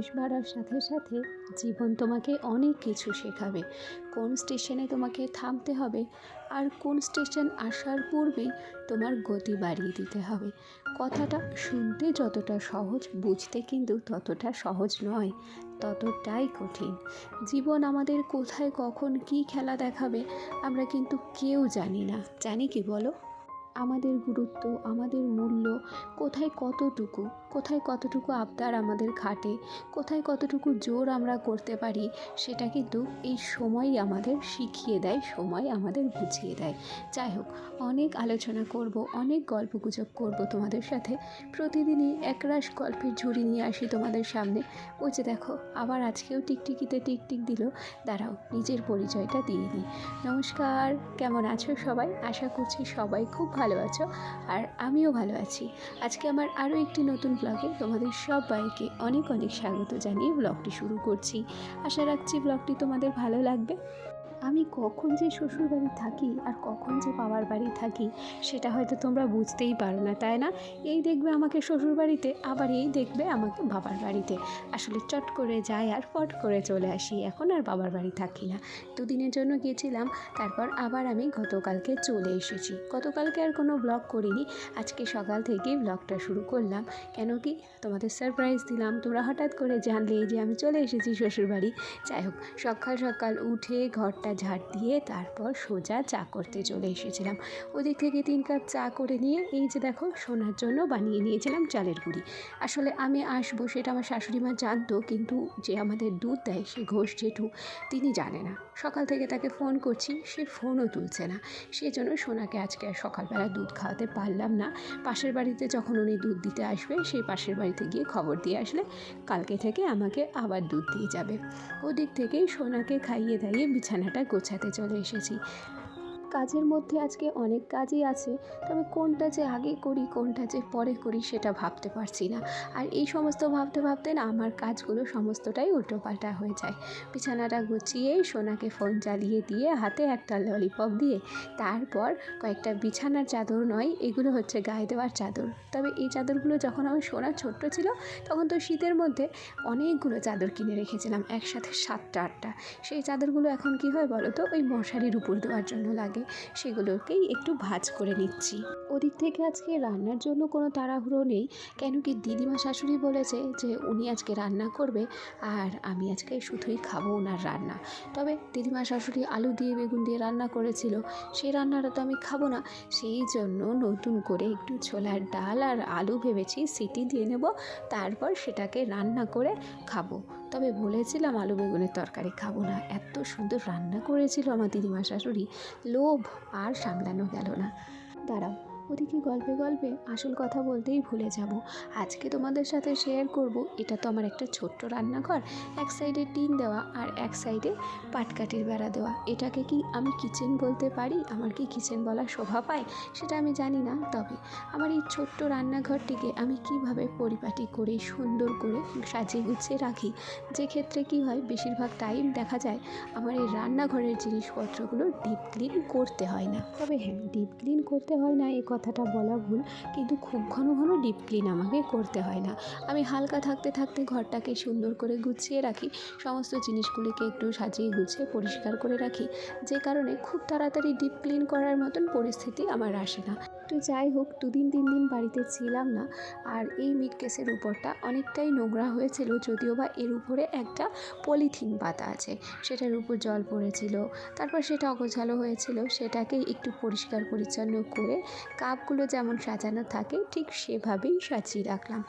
বয়স বাড়ার সাথে সাথে জীবন তোমাকে অনেক কিছু শেখাবে। কোন স্টেশনে তোমাকে থামতে হবে আর কোন স্টেশন আসার পূর্বে তোমার গতি বাড়িয়ে দিতে হবে। কথাটা শুনতে যতটা সহজ, বুঝতে কিন্তু ততটা সহজ নয়, ততটাই কঠিন। জীবন আমাদের কোথায় কখন কী খেলা দেখাবে আমরা কিন্তু কেউ জানি না। জানি কি বলো? আমাদের গুরুত্ব, আমাদের মূল্য, কোথায় কতটুকু কোথায় কতটুকু আবদার আমাদের খাটে, কোথায় কতটুকু জোর আমরা করতে পারি, সেটা কিন্তু এই সময়ই আমাদের শিখিয়ে দেয়, সময় আমাদের বুঝিয়ে দেয়। যাই হোক, অনেক আলোচনা করব, অনেক গল্প গুজব করব তোমাদের সাথে। প্রতিদিনই একরাশ গল্পের ঝুড়ি নিয়ে আসি তোমাদের সামনে। ওই যে দেখো, আবার আজকেও টিকটিকিতে টিকটিক দিল। দাঁড়াও, নিজের পরিচয়টা দিয়ে নিই। নমস্কার, কেমন আছো সবাই? আশা করছি সবাই খুব ভালো আছো আর আমিও ভালো আছি। আজকে আমার আরও একটি নতুন ব্লগে তোমাদের সবাইকে অনেক অনেক স্বাগত জানিয়ে ব্লগটি শুরু করছি। আশা রাখছি ব্লগটি তোমাদের ভালো লাগবে। আমি কখন যে শ্বশুরবাড়ি থাকি আর কখন যে বাবার বাড়ি থাকি, সেটা হয়তো তোমরা বুঝতেই পারো না, তাই না? এই দেখবে আমাকে শ্বশুরবাড়িতে, আবার এই দেখবে আমাকে বাবার বাড়িতে। আসলে চট করে যাই আর পট করে চলে আসি, এখন আর বাবার বাড়ি থাকি না। দুদিনের জন্য গিয়েছিলাম, তারপর আবার আমি গতকালকে চলে এসেছি। গতকালকে আর কোনো ব্লগ করিনি, আজকে সকাল থেকেই ব্লগটা শুরু করলাম। কেন কি, তোমাদের সারপ্রাইজ দিলাম, তোমরা হঠাৎ করে জানলে যে আমি চলে এসেছি শ্বশুরবাড়ি। যাই হোক, সকাল সকাল উঠে ঘরটা ঝাড় দিয়ে তারপর সোজা চা করতে চলে এসেছিলাম। ওদিক থেকে তিন কাপ চা করে নিয়ে এই যে দেখো সোনার জন্য বানিয়ে নিয়েছিলাম চালের গুঁড়ি। আসলে আমি আসব সেটা আমার শাশুড়ি মা জানতো, কিন্তু যে আমাদের দুধ দেয় সে ঘোষ জেঠু, তিনি জানে না। সকাল থেকে তাকে ফোন করছি, সে ফোনও তুলছে না। সেই জন্য সোনাকে আজকে আর সকালবেলা দুধ খাওয়াতে পারলাম না। পাশের বাড়িতে যখন উনি দুধ দিতে আসবে সেই পাশের বাড়িতে গিয়ে খবর দিয়ে আসলে কালকে থেকে আমাকে আবার দুধ দিয়ে যাবে। ওদিক থেকেই সোনাকে খাইয়ে দাইয়ে বিছানাটা গোছাতে চলে এসেছি। কাজের মধ্যে আজকে অনেক কাজই আছে, তবে কোনটা যে আগে করি, কোনটা যে পরে করি সেটা ভাবতে পারছি না। আর এই সমস্ত ভাবতে ভাবতে না আমার কাজগুলো সমস্তটাই উল্টোপাল্টা হয়ে যায়। বিছানাটা গুছিয়ে সোনাকে ফোন চালিয়ে দিয়ে হাতে একটা ললিপপ দিয়ে তারপর কয়েকটা বিছানার চাদর নয়, এগুলো হচ্ছে গায়ে দেওয়ার চাদর। তবে এই চাদরগুলো যখন আমার সোনা ছোট্ট ছিল, তখন তো শীতের মধ্যে অনেকগুলো চাদর কিনে রেখেছিলাম, একসাথে সাতটা আটটা। সেই চাদরগুলো এখন কি হয় বলো তো? ওই মশারির উপর দেওয়ার জন্য লাগে। সেগুলোকেই একটু ভাজ করে নিচ্ছি। ওদিক থেকে আজকে রান্নার জন্য কোনো তাড়াহুড়ো নেই, কেন কি দিদিমা শাশুড়ি বলেছে যে উনি আজকে রান্না করবে আর আমি আজকে শুধুই খাব ওনার রান্না। তবে দিদিমা শাশুড়ি আলু দিয়ে বেগুন দিয়ে রান্না করেছিল সেই রান্নাটা তো আমি খাব না, সেই জন্য নতুন করে একটু ছোলার ডাল আর আলু ভেবেছি সিটি দিয়ে নেব, তারপর সেটাকে রান্না করে খাব। তবে বলেছিলাম আলু বেগুনের তরকারি খাব না। এত সুন্দর রান্না করেছিল আমার দিদিমা শাশুড়ি। লোভ আর সামলানো গেল না। দাঁড়াও। ওদিকে গল্পে গল্পে আসল কথা বলতেই ভুলে যাব। আজকে তোমাদের সাথে শেয়ার করব, এটা তো আমার একটা ছোট্ট রান্নাঘর, এক সাইডে টিন দেওয়া আর এক সাইডে পাটকাঠির বেড়া দেওয়া। এটাকে কি আমি কিচেন বলতে পারি? আমার কি কিচেন বলার শোভা পায়? সেটা আমি জানি না, তবে আমার এই ছোট্ট রান্নাঘরটিকে আমি কীভাবে পরিপাটি করে, সুন্দর করে সাজিয়ে গুছিয়ে রাখি, যে ক্ষেত্রে কি হয়, বেশিরভাগ টাইম দেখা যায় আমার এই রান্নাঘরের জিনিসপত্রগুলো ডিপ ক্লিন করতে হয় না। তবে হ্যাঁ ডিপ ক্লিন করতে হয় না এই কথাটা বলা ভুল, কিন্তু খুব ঘন ঘন ডিপ ক্লিন আমাকে করতে হয় না। আমি হালকা থাকতে থাকতে ঘরটাকে সুন্দর করে গুছিয়ে রাখি, সমস্ত জিনিসগুলিকে একটু সাজিয়ে গুছিয়ে পরিষ্কার করে রাখি, যে কারণে খুব তাড়াতাড়ি ডিপ ক্লিন করার মতন পরিস্থিতি আমার আসে না। তো যাই হোক, দুদিন তিন দিন বাড়িতে ছিলাম না। আর এই মিট কেসের উপরটা অনেকটাই নোংরা হয়েছিল, যদিও বা এর উপরে একটা পলিথিন পাতা আছে। সেটার উপর জল পড়েছিল, তারপর সেটা অগোছালো হয়েছিল। সেটাকে একটু পরিষ্কার পরিচ্ছন্ন করে কাপগুলো যেমন সাজানো থাকে, ঠিক সেভাবেই সাজিয়ে রাখলাম।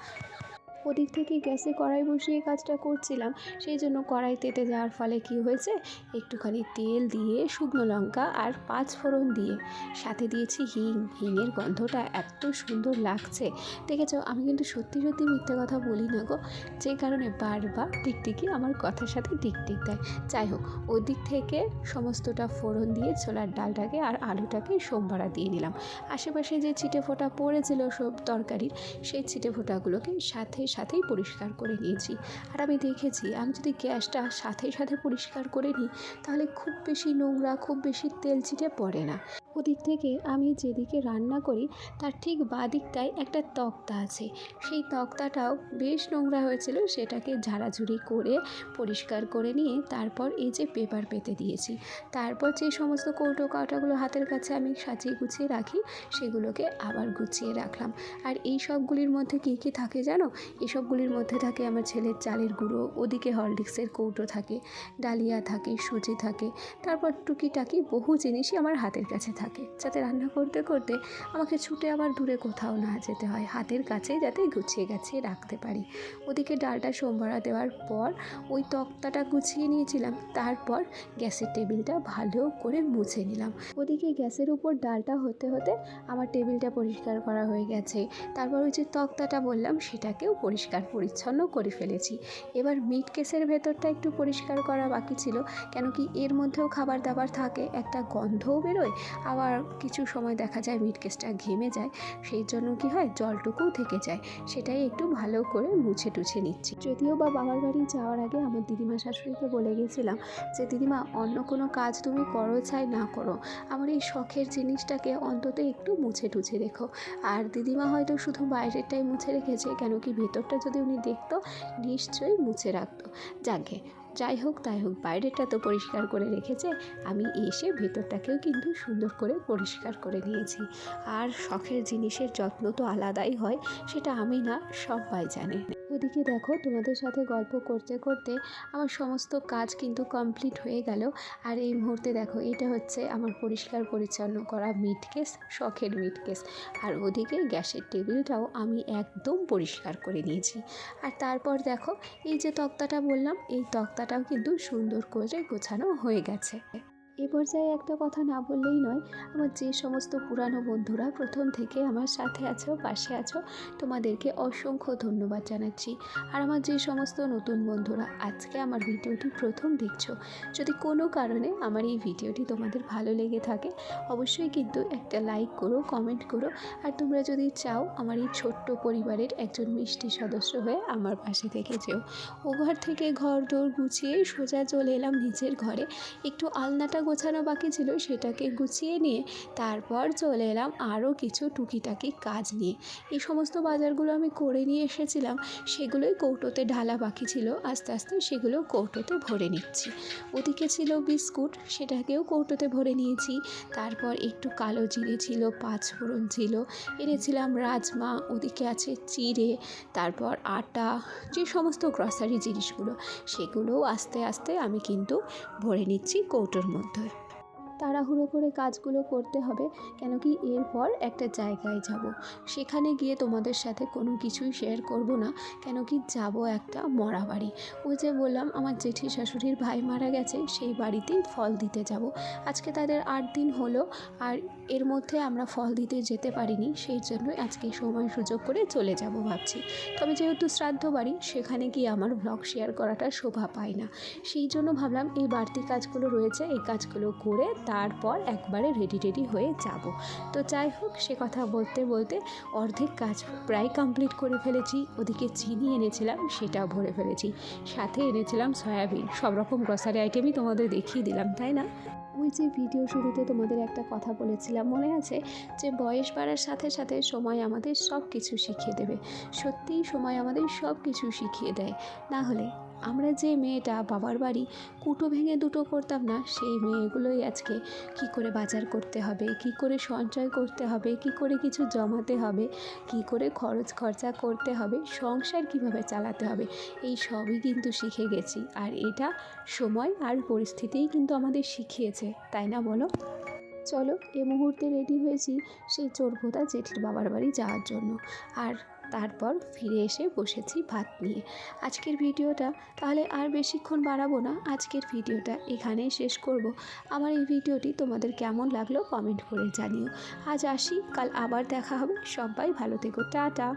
ওদিক থেকে গ্যাসে কড়াই বসিয়ে কাজটা করছিলাম। সেই জন্য কড়াই তেতে যাওয়ার ফলে কি হয়েছে? একটুখানি তেল দিয়ে শুকনো লঙ্কা আর পাঁচ ফোড়ন দিয়ে, সাথে দিয়েছি হিং। হিংয়ের গন্ধটা এত সুন্দর লাগছে। দেখেছ, আমি কিন্তু সত্যি সত্যি মিথ্যে কথা বলি না গো। যে কারণে বারবার টিকটিকি আমার কথার সাথে টিকটিক দেয়। যাই হোক, ওদিক থেকে সমস্তটা ফোড়ন দিয়ে ছোলার ডালটাকে আর আলুটাকে সোমবারা দিয়ে নিলাম। আশেপাশে যে ছিটে ফোঁটা পড়েছিল সব তরকারির, সেই ছিটে ফোঁটাগুলোকে সাথে সাথেই পরিষ্কার করে নিয়েছি। আর আমি দেখেছি, আমি যদি গ্যাসটা সাথে সাথে পরিষ্কার করে নিই, তাহলে খুব বেশি নোংরা, খুব বেশি তেল ছিটে পড়ে না। ওদিক থেকে আমি যেদিকে রান্না করি, তার ঠিক বাঁ দিকটায় একটা তক্তা আছে। সেই তক্তাটাও বেশ নোংরা হয়েছিল, সেটাকে ঝাড়াঝুড়ি করে পরিষ্কার করে নিয়ে তারপর এই যে পেপার পেতে দিয়েছি। তারপর যে সমস্ত কৌটো কাঁটাগুলো হাতের কাছে আমি সাজিয়ে গুছিয়ে রাখি, সেগুলোকে আবার গুছিয়ে রাখলাম। আর এই সবগুলির মধ্যে কী কী থাকে জানো? এসবগুলির মধ্যে থাকে আমার ছেলের চালের গুঁড়ো, ওদিকে হরলিক্সের কৌটো থাকে, ডালিয়া থাকে, সুজি থাকে, তারপর টুকিটাকি বহু জিনিসই আমার হাতের কাছে থাকে। যাতে রান্না করতে করতে আমাকে ছুটে আবার দূরে কোথাও না যেতে হয়। হাতের কাছেই যাতে গুছিয়ে গাছিয়ে রাখতে পারি। ওদিকে ডালটা সোমবারা দেওয়ার পর ওই তক্তাটা গুছিয়ে নিয়েছিলাম। তারপর গ্যাসের টেবিলটা ভালো করে মুছে নিলাম। ওদিকে গ্যাসের উপর ডালটা হতে হতে আমার টেবিলটা পরিষ্কার করা হয়ে গেছে। তারপর ওই যে তক্তাটা বললাম, সেটাকেও পরিষ্কার পরিচ্ছন্ন করে ফেলেছি। এবার মিট কেসের ভেতরটা একটু পরিষ্কার করা বাকি ছিল। কেন কি এর মধ্যেও খাবার দাবার থাকে, একটা গন্ধও বেরোয় আবার কিছু সময় দেখা যায় মিট কেসটা ঘেমে যায়, সেই জন্য কি হয় জলটুকুও থেকে যায়। সেটাই একটু ভালো করে মুছে টুছে নিচ্ছি। যদিও বা বাবার বাড়ি যাওয়ার আগে আমার দিদিমা শাশুড়িকে বলে গেছিলাম যে, দিদিমা, অন্য কোনো কাজ তুমি করো চাই না করো। আমার এই শখের জিনিসটাকে অন্তত একটু মুছে টুছে রেখো। আর দিদিমা হয়তো শুধু বাইরেরটাই মুছে রেখেছে, কেন কি ভেতরটা যদি উনি দেখতো, নিশ্চয়ই মুছে রাখতো। যাকে যাই হোক, তাই হোক বাইরেটা তো পরিষ্কার করে রেখেছে। আমি এসে ভেতরটাকেও কিন্তু সুন্দর করে পরিষ্কার করে নিয়েছি। আর শখের জিনিসের যত্ন তো আলাদাই হয়, সেটা আমি না, সবাই জানে। ওদিকে দেখো, তোমাদের সাথে গল্প করতে করতে আমার সমস্ত কাজ কিন্তু কমপ্লিট হয়ে গেল। আর এই মুহূর্তে দেখো, এটা হচ্ছে আমার পরিষ্কার পরিচ্ছন্ন করা মিট কেস শখের মিট কেস আর ওদিকে গ্যাসের টেবিলটাও আমি একদম পরিষ্কার করে নিয়েছি। আর তারপর দেখো, এই যে তক্তাটা বললাম, এই তক্তাটাও কিন্তু সুন্দর করে গোছানো হয়ে গেছে। এ পর্যায়ে একটা কথা না বললেই নয়, আমার যে সমস্ত পুরানো বন্ধুরা প্রথম থেকে আমার সাথে আছো, পাশে আছো, তোমাদেরকে অসংখ্য ধন্যবাদ জানাচ্ছি। আর আমার যে সমস্ত নতুন বন্ধুরা, আজকে আমার ভিডিওটি প্রথম দেখছ। যদি কোনো কারণে আমার এই ভিডিওটি তোমাদের ভালো লেগে থাকে, অবশ্যই কিন্তু একটা লাইক করো কমেন্ট করো। আর তোমরা যদি চাও আমার এই ছোট্ট পরিবারের একজন মিষ্টি সদস্য হয়ে আমার পাশে থেকে যেও। ও ঘর থেকে ঘর দৌড় গুছিয়ে সোজা চলে এলাম নিজের ঘরে। একটু আলনাটা গোছানো বাকি ছিল সেটাকে গুছিয়ে নিয়ে তারপর চলে এলাম আরও কিছু টুকিটাকি কাজ নিয়ে। এই সমস্ত বাজারগুলো আমি করে নিয়ে এসেছিলাম, সেগুলোই কৌটোতে ঢালা বাকি ছিল, আস্তে আস্তে সেগুলো কৌটোতে ভরে নিচ্ছি। ওদিকে ছিল বিস্কুট, সেটাকেও কৌটোতে ভরে নিয়েছি। তারপর একটু কালো জিরে ছিল, পাঁচ ফোড়ন ছিল, এনেছিলাম রাজমা, ওদিকে আছে চিড়ে, তারপর আটা, যে সমস্ত গ্রসারি জিনিসগুলো, সেগুলোও আস্তে আস্তে আমি কিন্তু ভরে নিচ্ছি কৌটোর মধ্যে। 对。তাড়াহুড়ো করে কাজগুলো করতে হবে, কেন কি এরপর একটা জায়গায় যাব। সেখানে গিয়ে তোমাদের সাথে কোনো কিছুই শেয়ার করব না, কেন কি যাব একটা মরা বাড়ি। ওই যে বললাম, আমার জেঠি শাশুড়ির ভাই মারা গেছে, সেই বাড়িতেই ফল দিতে যাব। আজকে তাদের আট দিন হলো, আর এর মধ্যে আমরা ফল দিতে যেতে পারিনি, সেই জন্য আজকে সময় সুযোগ করে চলে যাব ভাবছি। তবে যেহেতু শ্রাদ্ধ বাড়ি, সেখানে গিয়ে আমার ব্লগ শেয়ার করাটা শোভা পায় না। সেই জন্য ভাবলাম, এই বাড়তি কাজগুলো রয়েছে, এই কাজগুলো করে তারপর একবারে রেডি রেডি হয়ে যাব। তো যাই হোক, সে কথা বলতে বলতে অর্ধেক কাজ প্রায় কমপ্লিট করে ফেলেছি। ওদিকে চিনি এনেছিলাম, সেটাও ভরে ফেলেছি। সাথে এনেছিলাম সয়াবিন। সব রকম গ্রসারি আইটেমই তোমাদের দেখিয়ে দিলাম, তাই না? ওই যে ভিডিও শুরুতে তোমাদের একটা কথা বলেছিলাম, মনে আছে? যে বয়স বাড়ার সাথে সাথে সময় আমাদের সব কিছু শিখিয়ে দেবে। সত্যিই সময় আমাদের সব কিছু শিখিয়ে দেয়। না হলে আমরা যে মেয়েটা বাবার বাড়ি কুটো ভেঙে দুটো করতাম না, সেই মেয়েগুলোই আজকে কি করে বাজার করতে হবে, কি করে সঞ্চয় করতে হবে, কি করে কিছু জমাতে হবে, কি করে খরচ খরচা করতে হবে, সংসার কীভাবে চালাতে হবে, এই সবই কিন্তু শিখে গেছি। আর এটা সময় আর পরিস্থিতিই কিন্তু আমাদের শিখিয়েছে, তাই না বলো? চলো, এ মুহূর্তে রেডি হয়েছি সেই চোরভোতা জেঠির বাবার বাড়ি যাওয়ার জন্য। আর তারপর ফিরে এসে বসেছি ভাত নিয়ে। আজকের ভিডিওটা তাহলে আর বেশিক্ষণ বাড়াবো না। আজকের ভিডিওটা এখানেই শেষ করব। আমার এই ভিডিওটি তোমাদের কেমন লাগল কমেন্ট করে জানিও। আজ আসি, কাল আবার দেখা হবে। সবাই ভালো থেকো। টাটা।